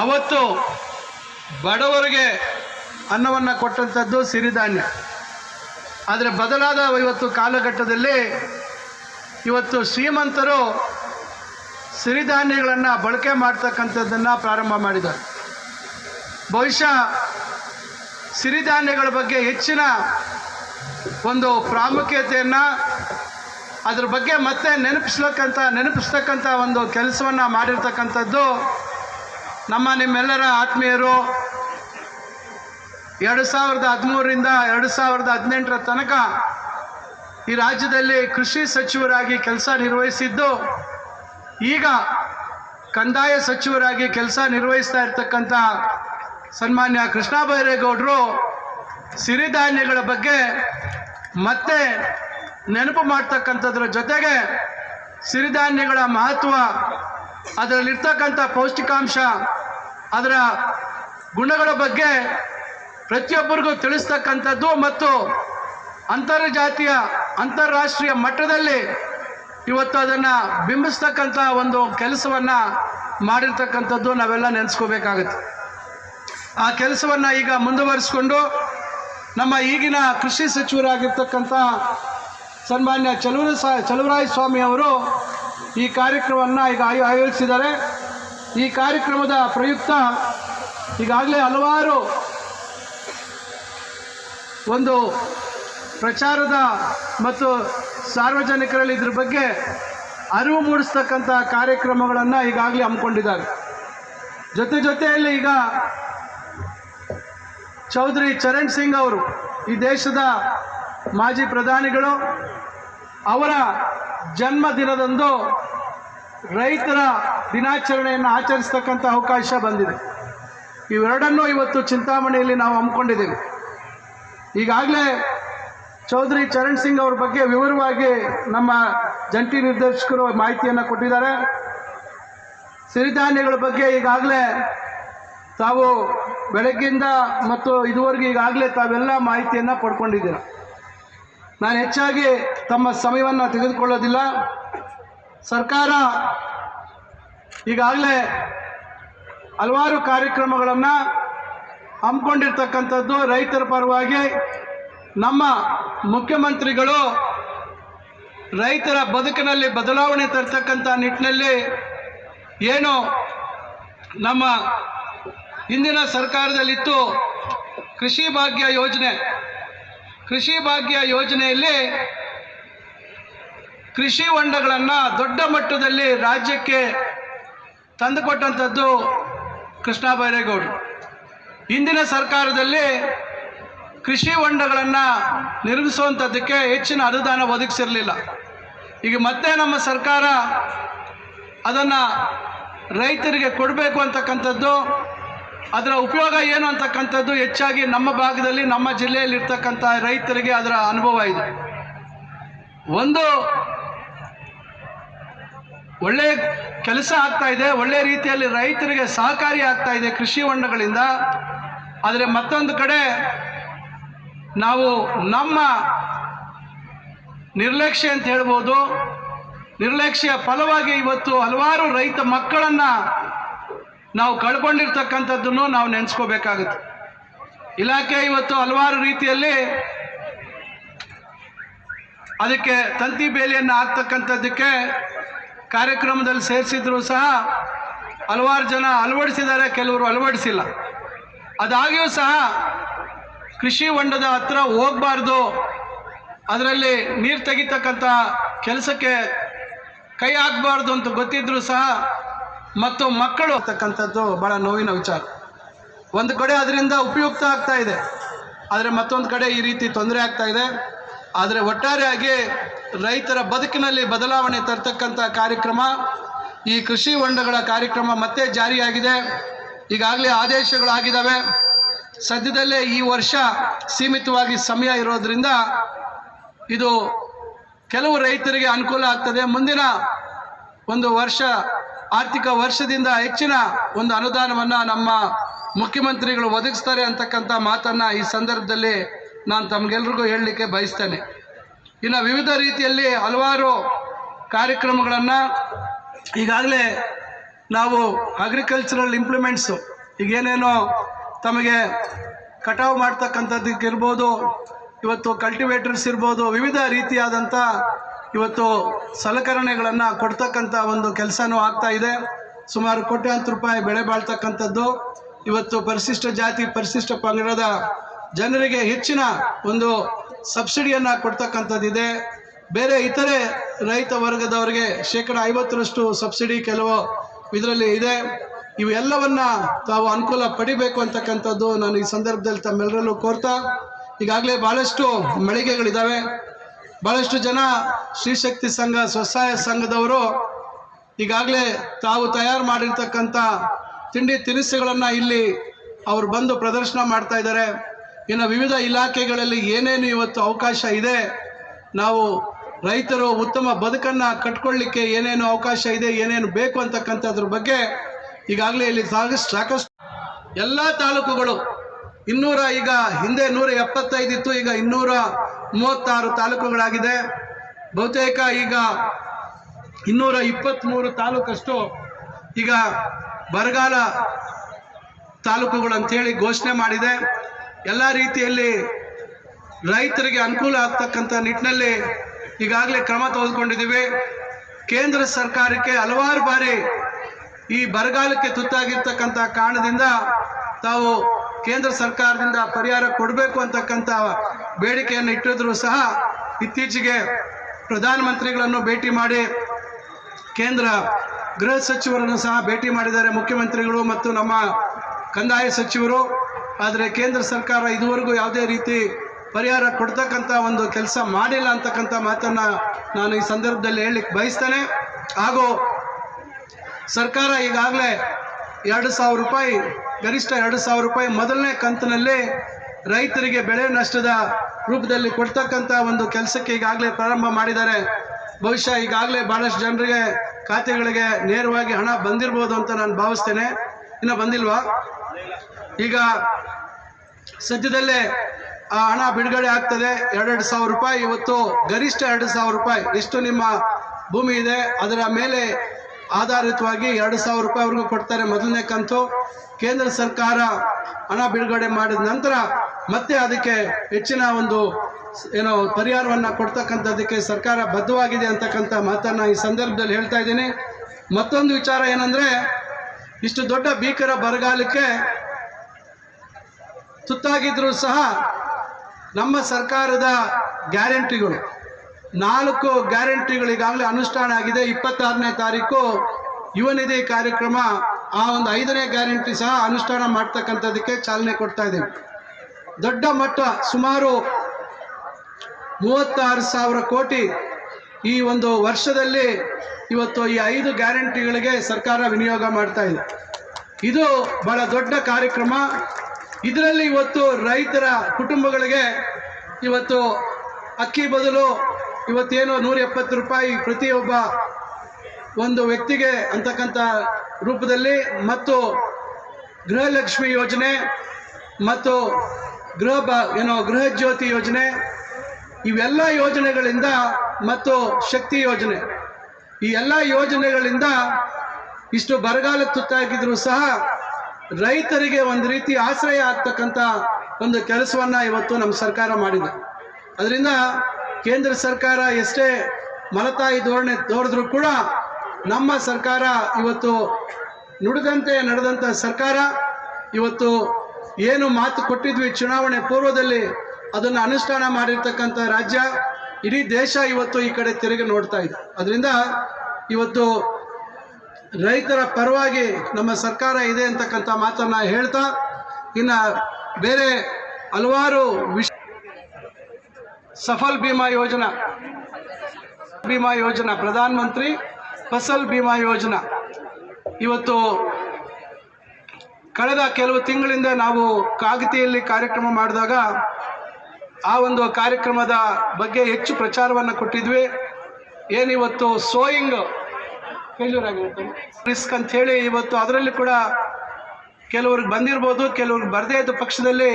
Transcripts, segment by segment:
ಅವತ್ತು ಬಡವರಿಗೆ ಅನ್ನವನ್ನು ಕೊಟ್ಟಂಥದ್ದು ಸಿರಿಧಾನ್ಯ. ಆದರೆ ಬದಲಾದ ಇವತ್ತು ಕಾಲಘಟ್ಟದಲ್ಲಿ ಇವತ್ತು ಶ್ರೀಮಂತರು ಸಿರಿಧಾನ್ಯಗಳನ್ನು ಬಳಕೆ ಮಾಡ್ತಕ್ಕಂಥದ್ದನ್ನು ಪ್ರಾರಂಭ ಮಾಡಿದ್ದಾರೆ. ಬಹುಶಃ ಸಿರಿಧಾನ್ಯಗಳ ಬಗ್ಗೆ ಹೆಚ್ಚಿನ ಒಂದು ಪ್ರಾಮುಖ್ಯತೆಯನ್ನು ಅದ್ರ ಬಗ್ಗೆ ಮತ್ತೆ ನೆನಪಿಸ್ಲಕ್ಕಂಥ, ನೆನಪಿಸ್ತಕ್ಕಂಥ ಒಂದು ಕೆಲಸವನ್ನು ಮಾಡಿರ್ತಕ್ಕಂಥದ್ದು ನಮ್ಮ ನಿಮ್ಮೆಲ್ಲರ ಆತ್ಮೀಯರು, ಎರಡು ಸಾವಿರದ ಹದಿಮೂರರಿಂದ ಎರಡು ಸಾವಿರದ ಹದಿನೆಂಟರ ತನಕ ಈ ರಾಜ್ಯದಲ್ಲಿ ಕೃಷಿ ಸಚಿವರಾಗಿ ಕೆಲಸ ನಿರ್ವಹಿಸಿದ್ದು, ಈಗ ಕಂದಾಯ ಸಚಿವರಾಗಿ ಕೆಲಸ ನಿರ್ವಹಿಸ್ತಾ ಇರ್ತಕ್ಕಂಥ ಸನ್ಮಾನ್ಯ ಕೃಷ್ಣ ಬೈರೇಗೌಡರು ಸಿರಿಧಾನ್ಯಗಳ ಬಗ್ಗೆ ಮತ್ತೆ ನೆನಪು ಮಾಡ್ತಕ್ಕಂಥದ್ರ ಜೊತೆಗೆ ಸಿರಿಧಾನ್ಯಗಳ ಮಹತ್ವ ಅದರಲ್ಲಿರ್ತಕ್ಕಂಥ ಪೌಷ್ಟಿಕಾಂಶ, ಅದರ ಗುಣಗಳ ಬಗ್ಗೆ ಪ್ರತಿಯೊಬ್ಬರಿಗೂ ತಿಳಿಸ್ತಕ್ಕಂಥದ್ದು ಮತ್ತು ಅಂತರ್ಜಾತಿಯ, ಅಂತಾರಾಷ್ಟ್ರೀಯ ಮಟ್ಟದಲ್ಲಿ ಇವತ್ತು ಅದನ್ನು ಬಿಂಬಿಸ್ತಕ್ಕಂಥ ಒಂದು ಕೆಲಸವನ್ನು ಮಾಡಿರ್ತಕ್ಕಂಥದ್ದು ನಾವೆಲ್ಲ ನೆನೆಸ್ಕೋಬೇಕಾಗುತ್ತೆ. ಆ ಕೆಲಸವನ್ನು ಈಗ ಮುಂದುವರಿಸ್ಕೊಂಡು ನಮ್ಮ ಈಗಿನ ಕೃಷಿ ಸಚಿವರಾಗಿರ್ತಕ್ಕಂಥ ಸನ್ಮಾನ್ಯ ಚಲುವರ ಚಲುವರಾಯ ಸ್ವಾಮಿ ಅವರು ಈ ಕಾರ್ಯಕ್ರಮವನ್ನು ಈಗ ಆಯೋ ಆಯೋಜಿಸಿದ್ದಾರೆ. ಈ ಕಾರ್ಯಕ್ರಮದ ಪ್ರಯುಕ್ತ ಈಗಾಗಲೇ ಹಲವಾರು ಒಂದು ಪ್ರಚಾರದ ಮತ್ತು ಸಾರ್ವಜನಿಕರಲ್ಲಿ ಇದ್ರ ಬಗ್ಗೆ ಅರಿವು ಮೂಡಿಸ್ತಕ್ಕಂಥ ಕಾರ್ಯಕ್ರಮಗಳನ್ನು ಈಗಾಗಲೇ ಹಮ್ಮಿಕೊಂಡಿದ್ದಾರೆ. ಜೊತೆ ಜೊತೆಯಲ್ಲಿ ಈಗ ಚೌಧರಿ ಚರಣ್ ಸಿಂಗ್ ಅವರು ಈ ದೇಶದ ಮಾಜಿ ಪ್ರಧಾನಿಗಳು ಅವರ ಜನ್ಮದಿನದಂದು ರೈತರ ದಿನಾಚರಣೆಯನ್ನು ಆಚರಿಸ್ತಕ್ಕಂಥ ಅವಕಾಶ ಬಂದಿದೆ. ಇವೆರಡನ್ನೂ ಇವತ್ತು ಚಿಂತಾಮಣಿಯಲ್ಲಿ ನಾವು ಹಮ್ಮಿಕೊಂಡಿದ್ದೇವೆ. ಈಗಾಗಲೇ ಚೌಧರಿ ಚರಣ್ ಸಿಂಗ್ ಅವ್ರ ಬಗ್ಗೆ ವಿವರವಾಗಿ ನಮ್ಮ ಜಂಟಿ ನಿರ್ದೇಶಕರು ಮಾಹಿತಿಯನ್ನು ಕೊಟ್ಟಿದ್ದಾರೆ. ಸಿರಿಧಾನ್ಯಗಳ ಬಗ್ಗೆ ಈಗಾಗಲೇ ತಾವು ಬೆಳಗ್ಗಿಂದ ಮತ್ತು ಇದುವರೆಗೂ ಈಗಾಗಲೇ ತಾವೆಲ್ಲ ಮಾಹಿತಿಯನ್ನು ಪಡ್ಕೊಂಡಿದ್ದೀರ. ನಾನು ಹೆಚ್ಚಾಗಿ ತಮ್ಮ ಸಮಯವನ್ನು ತೆಗೆದುಕೊಳ್ಳೋದಿಲ್ಲ. ಸರ್ಕಾರ ಈಗಾಗಲೇ ಹಲವಾರು ಕಾರ್ಯಕ್ರಮಗಳನ್ನು ಹಮ್ಮಿಕೊಂಡಿರ್ತಕ್ಕಂಥದ್ದು ರೈತರ ಪರವಾಗಿ ನಮ್ಮ ಮುಖ್ಯಮಂತ್ರಿಗಳು ರೈತರ ಬದುಕಿನಲ್ಲಿ ಬದಲಾವಣೆ ತರ್ತಕ್ಕಂಥ ನಿಟ್ಟಿನಲ್ಲಿ ಏನು ನಮ್ಮ ಹಿಂದಿನ ಸರ್ಕಾರದಲ್ಲಿತ್ತು ಕೃಷಿ ಭಾಗ್ಯ ಯೋಜನೆ. ಕೃಷಿ ಭಾಗ್ಯ ಯೋಜನೆಯಲ್ಲಿ ಕೃಷಿ ಹೊಂಡಗಳನ್ನು ದೊಡ್ಡ ಮಟ್ಟದಲ್ಲಿ ರಾಜ್ಯಕ್ಕೆ ತಂದುಕೊಟ್ಟಂಥದ್ದು ಕೃಷ್ಣ ಬೈರೇಗೌಡರು. ಹಿಂದಿನ ಸರ್ಕಾರದಲ್ಲಿ ಕೃಷಿ ಹೊಂಡಗಳನ್ನು ನಿರ್ಮಿಸುವಂಥದ್ದಕ್ಕೆ ಹೆಚ್ಚಿನ ಅನುದಾನ ಒದಗಿಸಿರಲಿಲ್ಲ. ಈಗ ಮತ್ತೆ ನಮ್ಮ ಸರ್ಕಾರ ಅದನ್ನು ರೈತರಿಗೆ ಕೊಡಬೇಕು ಅಂತಕ್ಕಂಥದ್ದು, ಅದರ ಉಪಯೋಗ ಏನು ಅಂತಕ್ಕಂಥದ್ದು ಹೆಚ್ಚಾಗಿ ನಮ್ಮ ಭಾಗದಲ್ಲಿ, ನಮ್ಮ ಜಿಲ್ಲೆಯಲ್ಲಿ ಇರ್ತಕ್ಕಂಥ ರೈತರಿಗೆ ಅದರ ಅನುಭವ ಇದೆ. ಒಂದು ಒಳ್ಳೆಯ ಕೆಲಸ ಆಗ್ತಾ ಇದೆ, ಒಳ್ಳೆಯ ರೀತಿಯಲ್ಲಿ ರೈತರಿಗೆ ಸಹಕಾರಿ ಆಗ್ತಾ ಇದೆ ಕೃಷಿ ಹೊಂಡಗಳಿಂದ. ಆದರೆ ಮತ್ತೊಂದು ಕಡೆ ನಾವು ನಮ್ಮ ನಿರ್ಲಕ್ಷ್ಯ ಅಂತ ಹೇಳ್ಬೋದು. ನಿರ್ಲಕ್ಷ್ಯ ಫಲವಾಗಿ ಇವತ್ತು ಹಲವಾರು ರೈತ ಮಕ್ಕಳನ್ನು ನಾವು ಕಳ್ಕೊಂಡಿರ್ತಕ್ಕಂಥದ್ದನ್ನು ನಾವು ನೆನೆಸ್ಕೋಬೇಕಾಗುತ್ತೆ. ಇಲಾಖೆ ಇವತ್ತು ಹಲವಾರು ರೀತಿಯಲ್ಲಿ ಅದಕ್ಕೆ ತಂತಿ ಬೇಲಿಯನ್ನು ಹಾಕ್ತಕ್ಕಂಥದ್ದಕ್ಕೆ ಕಾರ್ಯಕ್ರಮದಲ್ಲಿ ಸೇರಿಸಿದ್ರು ಸಹ ಹಲವಾರು ಜನ ಅಳವಡಿಸಿದ್ದಾರೆ, ಕೆಲವರು ಅಳವಡಿಸಿಲ್ಲ. ಅದಾಗಿಯೂ ಸಹ ಕೃಷಿ ಹೊಂಡದ ಹತ್ರ ಹೋಗಬಾರ್ದು. ಅದರಲ್ಲಿ ನೀರು ತೆಗಿತಕ್ಕಂಥ ಕೆಲಸಕ್ಕೆ ಕೈ ಹಾಕಬಾರ್ದು ಅಂತ ಗೊತ್ತಿದ್ರು ಸಹ ಮತ್ತು ಮಕ್ಕಳು ಅಂತಕ್ಕಂಥದ್ದು ಭಾಳ ನೋವಿನ ವಿಚಾರ. ಒಂದು ಕಡೆ ಅದರಿಂದ ಉಪಯುಕ್ತ ಆಗ್ತಾ ಇದೆ. ಆದರೆ ಮತ್ತೊಂದು ಕಡೆ ಈ ರೀತಿ ತೊಂದರೆ ಆಗ್ತಾ ಇದೆ. ಆದರೆ ಒಟ್ಟಾರೆಯಾಗಿ ರೈತರ ಬದುಕಿನಲ್ಲಿ ಬದಲಾವಣೆ ತರ್ತಕ್ಕಂಥ ಕಾರ್ಯಕ್ರಮ, ಈ ಕೃಷಿ ಹೊಂಡಗಳ ಕಾರ್ಯಕ್ರಮ ಮತ್ತೆ ಜಾರಿಯಾಗಿದೆ. ಈಗಾಗಲೇ ಆದೇಶಗಳಾಗಿದ್ದಾವೆ. ಸದ್ಯದಲ್ಲೇ ಈ ವರ್ಷ ಸೀಮಿತವಾಗಿ ಸಮಯ ಇರೋದರಿಂದ ಇದು ಕೆಲವು ರೈತರಿಗೆ ಅನುಕೂಲ ಆಗ್ತದೆ. ಮುಂದಿನ ಒಂದು ವರ್ಷ, ಆರ್ಥಿಕ ವರ್ಷದಿಂದ ಹೆಚ್ಚಿನ ಒಂದು ಅನುದಾನವನ್ನು ನಮ್ಮ ಮುಖ್ಯಮಂತ್ರಿಗಳು ಒದಗಿಸ್ತಾರೆ ಅಂತಕ್ಕಂಥ ಮಾತನ್ನು ಈ ಸಂದರ್ಭದಲ್ಲಿ ನಾನು ತಮಗೆಲ್ರಿಗೂ ಹೇಳಲಿಕ್ಕೆ ಬಯಸ್ತೇನೆ. ಇನ್ನು ವಿವಿಧ ರೀತಿಯಲ್ಲಿ ಹಲವಾರು ಕಾರ್ಯಕ್ರಮಗಳನ್ನು ಈಗಾಗಲೇ ನಾವು ಅಗ್ರಿಕಲ್ಚರಲ್ ಇಂಪ್ಲಿಮೆಂಟ್ಸು ಈಗೇನೇನೋ ತಮಗೆ ಕಟಾವು ಮಾಡ್ತಕ್ಕಂಥದ್ದಕ್ಕಿರ್ಬೋದು ಇವತ್ತು ಕಲ್ಟಿವೇಟರ್ಸ್ ಇರ್ಬೋದು, ವಿವಿಧ ರೀತಿಯಾದಂಥ ಇವತ್ತು ಸಲಕರಣೆಗಳನ್ನು ಕೊಡ್ತಕ್ಕಂಥ ಒಂದು ಕೆಲಸನೂ ಆಗ್ತಾ ಇದೆ. ಸುಮಾರು ಕೋಟ್ಯಾಂತರ ರೂಪಾಯಿ ಬೆಳೆ ಬಾಳ್ತಕ್ಕಂಥದ್ದು. ಇವತ್ತು ಪರಿಶಿಷ್ಟ ಜಾತಿ, ಪರಿಶಿಷ್ಟ ಪಂಗಡದ ಜನರಿಗೆ ಹೆಚ್ಚಿನ ಒಂದು ಸಬ್ಸಿಡಿಯನ್ನು ಕೊಡ್ತಕ್ಕಂಥದ್ದಿದೆ. ಬೇರೆ ಇತರೆ ರೈತ ವರ್ಗದವರಿಗೆ ಶೇಕಡ ಐವತ್ತರಷ್ಟು ಸಬ್ಸಿಡಿ ಕೆಲವು ಇದರಲ್ಲಿ ಇದೆ. ಇವೆಲ್ಲವನ್ನ ತಾವು ಅನುಕೂಲ ಪಡಿಬೇಕು ಅಂತಕ್ಕಂಥದ್ದು ನಾನು ಈ ಸಂದರ್ಭದಲ್ಲಿ ತಮ್ಮೆಲ್ಲರಲ್ಲೂ ಕೋರ್ತಾ, ಈಗಾಗಲೇ ಭಾಳಷ್ಟು ಮಳಿಗೆಗಳಿದ್ದಾವೆ ಭಾಳಷ್ಟು ಜನ ಶ್ರೀಶಕ್ತಿ ಸಂಘ, ಸ್ವಸಹಾಯ ಸಂಘದವರು ಈಗಾಗಲೇ ತಾವು ತಯಾರು ಮಾಡಿರ್ತಕ್ಕಂಥ ತಿಂಡಿ ತಿನಿಸುಗಳನ್ನು ಇಲ್ಲಿ ಅವರು ಬಂದು ಪ್ರದರ್ಶನ ಮಾಡ್ತಾ ಇನ್ನು ವಿವಿಧ ಇಲಾಖೆಗಳಲ್ಲಿ ಏನೇನು ಇವತ್ತು ಅವಕಾಶ ಇದೆ, ನಾವು ರೈತರು ಉತ್ತಮ ಬದುಕನ್ನು ಕಟ್ಕೊಳ್ಳಿಕ್ಕೆ ಏನೇನು ಅವಕಾಶ ಇದೆ, ಏನೇನು ಬೇಕು ಅಂತಕ್ಕಂಥದ್ರ ಬಗ್ಗೆ ಈಗಾಗಲೇ ಇಲ್ಲಿ ಸಾಕಷ್ಟು ಸಾಕಷ್ಟು ಎಲ್ಲ ತಾಲೂಕುಗಳು ಇನ್ನೂರ ಈಗ ಹಿಂದೆ ನೂರ ಎಪ್ಪತ್ತೈದು ಇತ್ತು, ಈಗ ಇನ್ನೂರ ಮೂವತ್ತಾರು ತಾಲೂಕುಗಳಾಗಿದೆ. ಬಹುತೇಕ ಈಗ ಇನ್ನೂರ ಇಪ್ಪತ್ತ್ಮೂರು ತಾಲೂಕಷ್ಟು ಈಗ ಬರಗಾಲ ತಾಲೂಕುಗಳು ಅಂಥೇಳಿ ಘೋಷಣೆ ಮಾಡಿದೆ. ಎಲ್ಲ ರೀತಿಯಲ್ಲಿ ರೈತರಿಗೆ ಅನುಕೂಲ ಆಗ್ತಕ್ಕಂಥ ನಿಟ್ಟಿನಲ್ಲಿ ಈಗಾಗಲೇ ಕ್ರಮ ತೆಗೆದುಕೊಂಡಿದ್ದೀವಿ. ಕೇಂದ್ರ ಸರ್ಕಾರಕ್ಕೆ ಹಲವಾರು ಬಾರಿ ಈ ಬರಗಾಲಕ್ಕೆ ತುತ್ತಾಗಿರ್ತಕ್ಕಂಥ ಕಾರಣದಿಂದ ತಾವು ಕೇಂದ್ರ ಸರ್ಕಾರದಿಂದ ಪರಿಹಾರ ಕೊಡಬೇಕು ಅಂತಕ್ಕಂಥ ಬೇಡಿಕೆಯನ್ನು ಇಟ್ಟಿದ್ರು ಸಹ ಇತ್ತೀಚೆಗೆ ಪ್ರಧಾನಮಂತ್ರಿಗಳನ್ನು ಭೇಟಿ ಮಾಡಿ ಕೇಂದ್ರ ಗೃಹ ಸಚಿವರನ್ನು ಸಹ ಭೇಟಿ ಮಾಡಿದ್ದಾರೆ ಮುಖ್ಯಮಂತ್ರಿಗಳು ಮತ್ತು ನಮ್ಮ ಕಂದಾಯ ಸಚಿವರು. ಆದರೆ ಕೇಂದ್ರ ಸರ್ಕಾರ ಇದುವರೆಗೂ ಯಾವುದೇ ರೀತಿ ಪರಿಹಾರ ಕೊಡ್ತಕ್ಕಂಥ ಒಂದು ಕೆಲಸ ಮಾಡಿಲ್ಲ ಅಂತಕ್ಕಂಥ ಮಾತನ್ನು ನಾನು ಈ ಸಂದರ್ಭದಲ್ಲಿ ಹೇಳಲಿಕ್ಕೆ ಬಯಸ್ತೇನೆ. ಹಾಗೂ ಸರ್ಕಾರ ಈಗಾಗಲೇ ಎರಡು ಸಾವಿರ ರೂಪಾಯಿ, ಗರಿಷ್ಠ ಎರಡು ಸಾವಿರ ರೂಪಾಯಿ ಮೊದಲನೇ ಕಂತಿನಲ್ಲಿ ರೈತರಿಗೆ ಬೆಳೆ ನಷ್ಟದ ರೂಪದಲ್ಲಿ ಕೊಡ್ತಕ್ಕಂಥ ಒಂದು ಕೆಲಸಕ್ಕೆ ಈಗಾಗಲೇ ಪ್ರಾರಂಭ ಮಾಡಿದ್ದಾರೆ. ಬಹುಶಃ ಈಗಾಗಲೇ ಭಾಳಷ್ಟು ಜನರಿಗೆ ಖಾತೆಗಳಿಗೆ ನೇರವಾಗಿ ಹಣ ಬಂದಿರ್ಬೋದು ಅಂತ ನಾನು ಭಾವಿಸ್ತೇನೆ. ಇನ್ನು ಬಂದಿಲ್ವಾ? ಈಗ ಸದ್ಯದಲ್ಲೇ ಆ ಹಣ ಬಿಡುಗಡೆ ಆಗ್ತದೆ. ಎರಡೆರಡು ಸಾವಿರ ರೂಪಾಯಿ. ಇವತ್ತು ಗರಿಷ್ಠ ಎರಡು ಸಾವಿರ ರೂಪಾಯಿ. ಇಷ್ಟು ನಿಮ್ಮ ಭೂಮಿ ಇದೆ. ಅದರ ಮೇಲೆ ಆಧಾರಿತವಾಗಿ ಎರಡು ಸಾವಿರ ರೂಪಾಯಿವರೆಗೂ ಕೊಡ್ತಾರೆ ಮೊದಲನೇ ಕಂತು. ಕೇಂದ್ರ ಸರ್ಕಾರ ಹಣ ಬಿಡುಗಡೆ ಮಾಡಿದ ನಂತರ ಮತ್ತೆ ಅದಕ್ಕೆ ಹೆಚ್ಚಿನ ಒಂದು ಏನೋ ಪರಿಹಾರವನ್ನು ಕೊಡ್ತಕ್ಕಂಥದ್ದಕ್ಕೆ ಸರ್ಕಾರ ಬದ್ಧವಾಗಿದೆ ಅಂತಕ್ಕಂಥ ಮಾತನ್ನು ಈ ಸಂದರ್ಭದಲ್ಲಿ ಹೇಳ್ತಾ ಇದ್ದೀನಿ. ಮತ್ತೊಂದು ವಿಚಾರ ಏನಂದರೆ, ಇಷ್ಟು ದೊಡ್ಡ ಭೀಕರ ಬರಗಾಲಕ್ಕೆ ತುತ್ತಾಗಿದ್ರೂ ಸಹ ನಮ್ಮ ಸರ್ಕಾರದ ಗ್ಯಾರಂಟಿಗಳು, ನಾಲ್ಕು ಗ್ಯಾರಂಟಿಗಳು ಈಗಾಗಲೇ ಅನುಷ್ಠಾನ ಆಗಿದೆ. ಇಪ್ಪತ್ತಾರನೇ ತಾರೀಕು ಯುವ ನಿಧಿ ಕಾರ್ಯಕ್ರಮ, ಆ ಒಂದು ಐದನೇ ಗ್ಯಾರಂಟಿ ಸಹ ಅನುಷ್ಠಾನ ಮಾಡ್ತಕ್ಕಂಥದ್ದಕ್ಕೆ ಚಾಲನೆ ಕೊಡ್ತಾ ಇದ್ದೀವಿ. ದೊಡ್ಡ ಮಟ್ಟ ಸುಮಾರು ಮೂವತ್ತಾರು ಸಾವಿರ ಕೋಟಿ ಈ ಒಂದು ವರ್ಷದಲ್ಲಿ ಇವತ್ತು ಈ ಐದು ಗ್ಯಾರಂಟಿಗಳಿಗೆ ಸರ್ಕಾರ ವಿನಿಯೋಗ ಮಾಡ್ತಾ ಇದೆ. ಇದು ಬಹಳ ದೊಡ್ಡ ಕಾರ್ಯಕ್ರಮ. ಇದರಲ್ಲಿ ಇವತ್ತು ರೈತರ ಕುಟುಂಬಗಳಿಗೆ ಇವತ್ತು ಅಕ್ಕಿ ಬದಲು ಇವತ್ತೇನು ನೂರ ಎಪ್ಪತ್ತು ರೂಪಾಯಿ ಪ್ರತಿಯೊಬ್ಬ ಒಂದು ವ್ಯಕ್ತಿಗೆ ಅಂತಕ್ಕಂಥ ರೂಪದಲ್ಲಿ ಮತ್ತು ಗೃಹಲಕ್ಷ್ಮಿ ಯೋಜನೆ ಮತ್ತು ಗೃಹ ಬ ಏನೋ ಗೃಹ ಜ್ಯೋತಿ ಯೋಜನೆ ಇವೆಲ್ಲ ಯೋಜನೆಗಳಿಂದ ಮತ್ತು ಶಕ್ತಿ ಯೋಜನೆ. ಈ ಎಲ್ಲ ಯೋಜನೆಗಳಿಂದ ಇಷ್ಟು ಬರಗಾಲ ತುತ್ತಾಗಿದ್ರೂ ಸಹ ರೈತರಿಗೆ ಒಂದು ರೀತಿ ಆಶ್ರಯ ಆಗ್ತಕ್ಕಂಥ ಒಂದು ಕೆಲಸವನ್ನು ಇವತ್ತು ನಮ್ಮ ಸರ್ಕಾರ ಮಾಡಿದೆ. ಅದರಿಂದ ಕೇಂದ್ರ ಸರ್ಕಾರ ಎಷ್ಟೇ ಮಲತಾಯಿ ಧೋರಣೆ ತೋರಿದ್ರೂ ಕೂಡ ನಮ್ಮ ಸರ್ಕಾರ ಇವತ್ತು ನುಡಿದಂತೆ ನಡೆದಂಥ ಸರ್ಕಾರ ಇವತ್ತು ಏನು ಮಾತು ಕೊಟ್ಟಿದ್ವಿ ಚುನಾವಣೆ ಪೂರ್ವದಲ್ಲಿ ಅದನ್ನು ಅನುಷ್ಠಾನ ಮಾಡಿರ್ತಕ್ಕಂಥ ರಾಜ್ಯ ಇಡೀ ದೇಶ ಇವತ್ತು ಈ ಕಡೆ ತಿರುಗಿ ನೋಡ್ತಾ ಇದೆ. ಅದರಿಂದ ಇವತ್ತು ರೈತರ ಪರವಾಗಿ ನಮ್ಮ ಸರ್ಕಾರ ಇದೆ ಅಂತಕ್ಕಂಥ ಮಾತನ್ನು ಹೇಳ್ತಾ, ಇನ್ನು ಬೇರೆ ಹಲವಾರು ವಿಷ, ಸಫಲ್ ಭೀಮಾ ಯೋಜನಾ. ಬಿಮಾ ಯೋಜನಾ ಪ್ರಧಾನ ಮಂತ್ರಿ ಫಸಲ್ ಬಿಮಾ ಯೋಜನಾ. ಇವತ್ತು ಕಳೆದ ಕೆಲವು ತಿಂಗಳಿಂದ ನಾವು ಕಾಗತಿಯಲ್ಲಿ ಕಾರ್ಯಕ್ರಮ ಮಾಡಿದಾಗ ಆ ಒಂದು ಕಾರ್ಯಕ್ರಮದ ಬಗ್ಗೆ ಹೆಚ್ಚು ಪ್ರಚಾರವನ್ನು ಕೊಟ್ಟಿದ್ವಿ. ಏನಿವತ್ತು ಸೋಯಿಂಗ್ ಫೇಲ್ಯೂರ್ ರಿಸ್ಕ್ ಅಂತ ಹೇಳಿ ಇವತ್ತು ಅದರಲ್ಲಿ ಕೂಡ ಕೆಲವ್ರಿಗೆ ಬಂದಿರ್ಬೋದು, ಕೆಲವ್ರಿಗೆ ಬರದೇ ಇದ್ದ ಪಕ್ಷದಲ್ಲಿ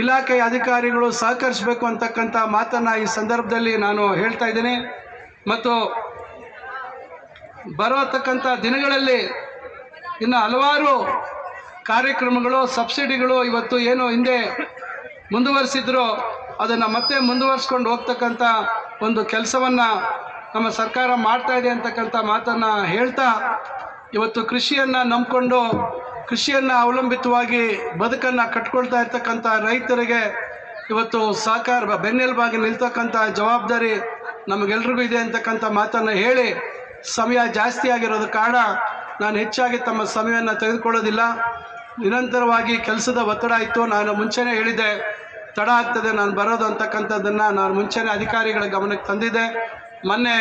ಇಲಾಖೆಯ ಅಧಿಕಾರಿಗಳು ಸಹಕರಿಸಬೇಕು ಅಂತಕ್ಕಂಥ ಮಾತನ್ನು ಈ ಸಂದರ್ಭದಲ್ಲಿ ನಾನು ಹೇಳ್ತಾ ಇದ್ದೀನಿ. ಮತ್ತು ಬರತಕ್ಕಂಥ ದಿನಗಳಲ್ಲಿ ಇನ್ನು ಹಲವಾರು ಕಾರ್ಯಕ್ರಮಗಳು, ಸಬ್ಸಿಡಿಗಳು ಇವತ್ತು ಏನು ಹಿಂದೆ ಮುಂದುವರಿಸಿದ್ರು ಅದನ್ನು ಮತ್ತೆ ಮುಂದುವರಿಸ್ಕೊಂಡು ಹೋಗ್ತಕ್ಕಂಥ ಒಂದು ಕೆಲಸವನ್ನು ನಮ್ಮ ಸರ್ಕಾರ ಮಾಡ್ತಾ ಇದೆ ಅಂತಕ್ಕಂಥ ಮಾತನ್ನು ಹೇಳ್ತಾ ಇವತ್ತು ಕೃಷಿಯನ್ನು ನಂಬಿಕೊಂಡು, ಕೃಷಿಯನ್ನು ಅವಲಂಬಿತವಾಗಿ ಬದುಕನ್ನು ಕಟ್ಕೊಳ್ತಾ ಇರ್ತಕ್ಕಂಥ ರೈತರಿಗೆ ಇವತ್ತು ಸಹಕಾರ ಬೆನ್ನೆಲುಬಾಗಿ ನಿಲ್ತಕ್ಕಂಥ ಜವಾಬ್ದಾರಿ ನಮಗೆಲ್ರಿಗೂ ಇದೆ ಅಂತಕ್ಕಂಥ ಮಾತನ್ನು ಹೇಳಿ ಸಮಯ ಜಾಸ್ತಿ ಆಗಿರೋದು ಕಾರಣ ನಾನು ಹೆಚ್ಚಾಗಿ ತಮ್ಮ ಸಮಯವನ್ನು ತೆಗೆದುಕೊಳ್ಳೋದಿಲ್ಲ. ನಿರಂತರವಾಗಿ ಕೆಲಸದ ಒತ್ತಡ ಇತ್ತು. ನಾನು ಮುಂಚೆನೇ ಹೇಳಿದ್ದೆ, ತಡ ಆಗ್ತದೆ, ನಾನು ಬರೋದು ಅಂತಕ್ಕಂಥದ್ದನ್ನು ನಾನು ಮುಂಚೆನೇ ಅಧಿಕಾರಿಗಳ ಗಮನಕ್ಕೆ ತಂದಿದ್ದೆ. ಮೊನ್ನೆ